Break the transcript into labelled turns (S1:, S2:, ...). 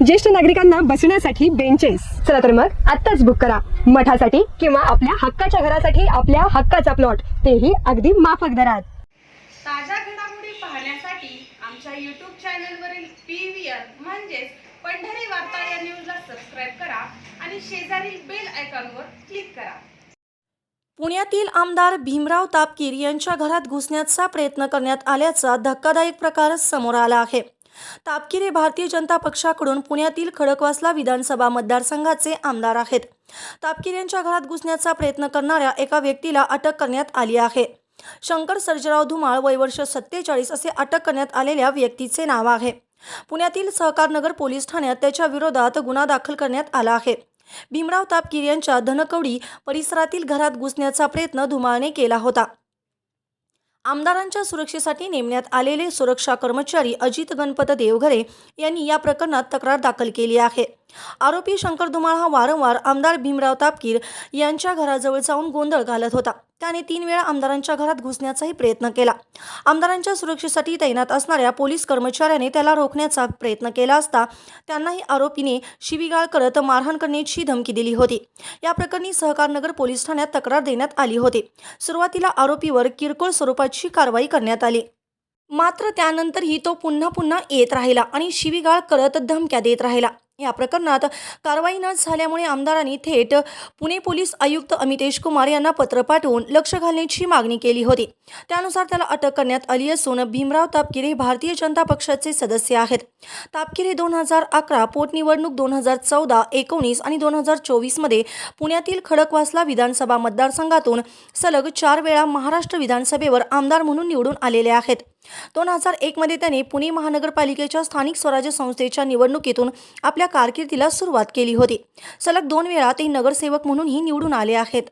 S1: ज्येष्ठ नागरिकांना बसण्यासाठी बेंचेस चला तर मग आत्ताच बुक करा. मठासाठी किंवा आपल्या हक्काच्या घरासाठी आपल्या हक्काचा प्लॉट तेही अगदी माफक दरात.
S2: ताज्या घडामोडी पाहण्यासाठी आमच्या यूट्यूब चॅनलवरील पी व्ही आर म्हणजेच पंढरी वार्ता या न्यूजला सबस्क्राईब करा आणि शेजारील बेल आयकॉनवर क्लिक करा.
S3: पुण्यातील आमदार भीमराव तापकीर यांच्या घरात घुसण्याचा प्रयत्न करण्यात आल्याचा धक्कादायक प्रकार समोर आला आहे. तापकीर हे भारतीय जनता पक्षाकडून पुण्यातील खडकवासला विधानसभा मतदारसंघाचे आमदार आहेत. तापकीर यांच्या घरात घुसण्याचा प्रयत्न करणाऱ्या एका व्यक्तीला अटक करण्यात आली आहे. शंकर सर्जराव धुमाळ वय वर्ष सत्तेचाळीस असे अटक करण्यात आलेल्या व्यक्तीचे नाव आहे. पुण्यातील सहकारनगर पोलीस ठाण्यात त्याच्या विरोधात गुन्हा दाखल करण्यात आला आहे. भीमराव तापकीर यांच्या धनकवडी परिसरातील घरात घुसण्याचा प्रयत्न धुमाळने केला होता. आमदारांच्या सुरक्षेसाठी नेमण्यात आलेले सुरक्षा कर्मचारी अजित गणपत देवघरे यांनी या प्रकरणात तक्रार दाखल केली आहे. आरोपी शंकर धुमाळ हा वारंवार आमदार भीमराव तापकीर यांच्या घराजवळ जाऊन गोंधळ घालत होता. त्याने तीन वेळा आमदारांच्या घरात घुसण्याचाही प्रयत्न केला. आमदारांच्या सुरक्षेसाठी तैनात असणाऱ्या पोलीस कर्मचाऱ्याने त्याला रोखण्याचा प्रयत्न केला असता त्यांनाही आरोपीने शिवीगाळ करत मारहाण करण्याची धमकी दिली होती. या प्रकरणी सहकारनगर पोलीस ठाण्यात तक्रार देण्यात आली होती. सुरुवातीला आरोपीवर किरकोळ स्वरूपाची कारवाई करण्यात आली. मात्र त्यानंतरही तो पुन्हा पुन्हा येत राहिला आणि शिवीगाळ करत धमक्या देत राहिला. या प्रकरणात कारवाई न झाल्यामुळे आमदारांनी थेट पुणे पोलीस आयुक्त अमितेश कुमार यांना पत्र पाठवून लक्ष घालण्याची मागणी केली होती. त्यानुसार त्याला अटक करण्यात आली असून भीमराव तापकीर हे भारतीय जनता पक्षाचे सदस्य आहेत. तापकीर हे दोन हजार अकरा पोटनिवडणूक दोन हजार चौदा एकोणीस आणि दोन हजार चोवीसमध्ये पुण्यातील खडकवासला विधानसभा मतदारसंघातून सलग चार वेळा महाराष्ट्र विधानसभेवर आमदार म्हणून निवडून आलेले आहेत. दोन हजार एकमध्ये त्याने पुणे महानगरपालिकेच्या स्थानिक स्वराज्य संस्थेच्या निवडणुकीतून आपल्या कारकिर्दीला सुरुवात केली होती. सलग दोन वेळा ते नगरसेवक म्हणूनही निवडून आले आहेत.